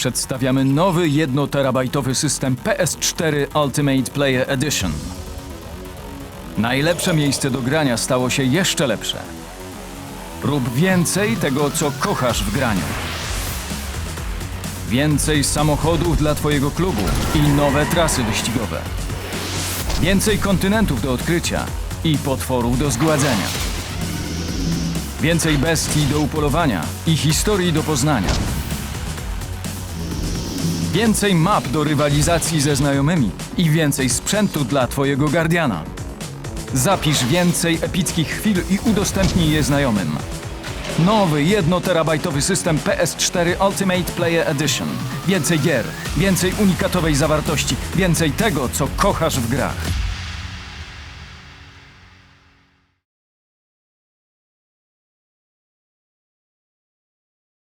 przedstawiamy nowy 1-terabajtowy system PS4 Ultimate Player Edition. Najlepsze miejsce do grania stało się jeszcze lepsze. Rób więcej tego, co kochasz w graniu. Więcej samochodów dla Twojego klubu i nowe trasy wyścigowe. Więcej kontynentów do odkrycia i potworów do zgładzenia. Więcej bestii do upolowania i historii do poznania. Więcej map do rywalizacji ze znajomymi i więcej sprzętu dla Twojego Guardiana. Zapisz więcej epickich chwil i udostępnij je znajomym. Nowy 1-terabajtowy system PS4 Ultimate Player Edition. Więcej gier, więcej unikatowej zawartości, więcej tego, co kochasz w grach.